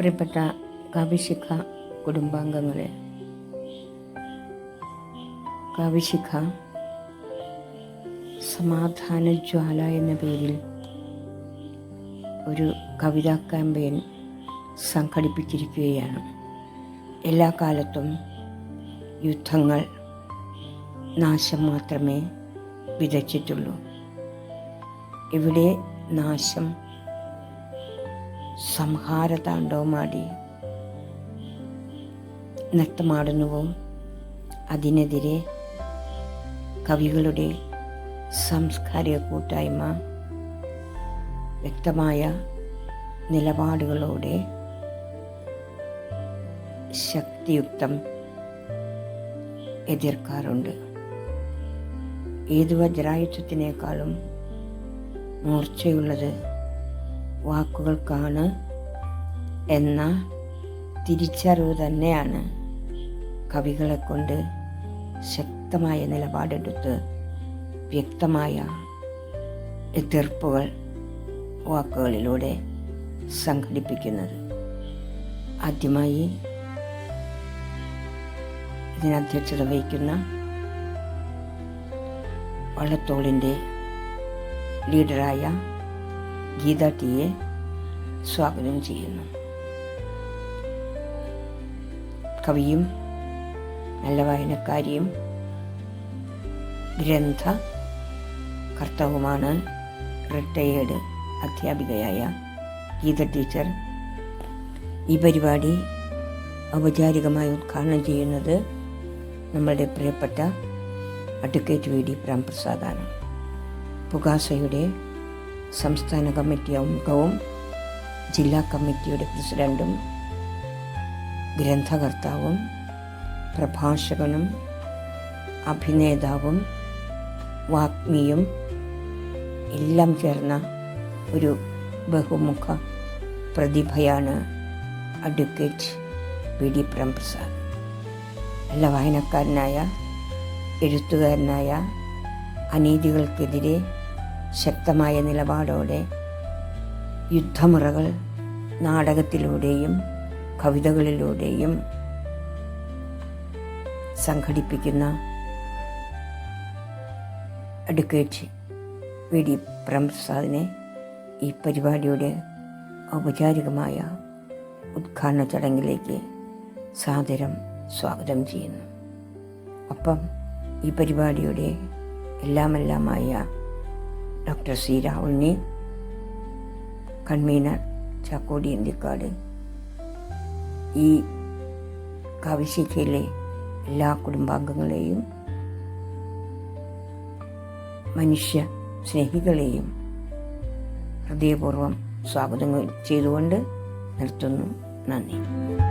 പ്രിയപ്പെട്ട കവിശിഖ കുടുംബാംഗങ്ങളെ. കവിശിഖ സമാധാന ജ്വാല എന്ന പേരിൽ ഒരു കവിതാ ക്യാമ്പയിൻ സംഘടിപ്പിച്ചിരിക്കുകയാണ്. എല്ലാ കാലത്തും യുദ്ധങ്ങൾ നാശം മാത്രമേ വിതച്ചിട്ടുള്ളൂ. ഇവിടെ നാശം സംഹാരതാണ്ഡവമാടി നൃത്തമാടുന്നുവോ അതിനെതിരെ കവികളുടെ സാംസ്കാരിക കൂട്ടായ്മ വ്യക്തമായ നിലപാടുകളോടെ ശക്തിയുക്തം എതിർക്കാറുണ്ട്. ഏത് വജ്രായുധത്തിനേക്കാളും മൂർച്ചയുള്ളത് വാക്കുകൾക്കാണ് എന്ന തിരിച്ചറിവ് തന്നെയാണ് കവികളെ കൊണ്ട് ശക്തമായ നിലപാടെടുത്ത് വ്യക്തമായ എതിർപ്പുകൾ വാക്കുകളിലൂടെ സംഘടിപ്പിക്കുന്നത്. ആദ്യമായി ഇതിന് അധ്യക്ഷത വഹിക്കുന്ന വള്ളത്തോളിന്റെ ലീഡറായ ഗീത ടിയെ സ്വാഗതം ചെയ്യുന്നു. കവിയും നല്ല വായനക്കാരിയും ഗ്രന്ഥ കർത്താവുമാണ് റിട്ടയേർഡ് അധ്യാപികയായ ഗീത ടീച്ചർ. ഈ പരിപാടി ഔപചാരികമായി ഉദ്ഘാടനം ചെയ്യുന്നത് നമ്മളുടെ പ്രിയപ്പെട്ട അഡ്വക്കേറ്റ് വി ഡി പ്രേംപ്രസാദാണ്. പുകാസയുടെ സംസ്ഥാന കമ്മിറ്റി അംഗവും ജില്ലാ കമ്മിറ്റിയുടെ പ്രസിഡന്റും ഗ്രന്ഥകർത്താവും പ്രഭാഷകനും അഭിനേതാവും വാഗ്മിയും എല്ലാം ചേർന്ന ഒരു ബഹുമുഖ പ്രതിഭയാണ് അഡ്വക്കേറ്റ് വി ഡി പ്രേംപ്രസാദ്. നല്ല വായനക്കാരനായ എഴുത്തുകാരനായ അനീതികൾക്കെതിരെ ശക്തമായ നിലപാടോടെ യുദ്ധമുറകൾ നാടകത്തിലൂടെയും കവിതകളിലൂടെയും സംഘടിപ്പിക്കുന്ന അഡ്വക്കേറ്റ് വി ഡി പ്രസാദിനെ ഈ പരിപാടിയുടെ ഔപചാരികമായ ഉദ്ഘാടന ചടങ്ങിലേക്ക് സാദരം സ്വാഗതം ചെയ്യുന്നു. ഒപ്പം ഈ പരിപാടിയുടെ എല്ലാമെല്ലാമായ ഡോക്ടർ സി രാഹുലിനെ കൺവീനർ ചാക്കോടി ഇന്ത്യക്കാട് ഈ കാവിശിഖയിലെ എല്ലാ കുടുംബാംഗങ്ങളെയും മനുഷ്യ സ്നേഹികളെയും ഹൃദയപൂർവം സ്വാഗതം ചെയ്തുകൊണ്ട് നിർത്തുന്നു. നന്ദി.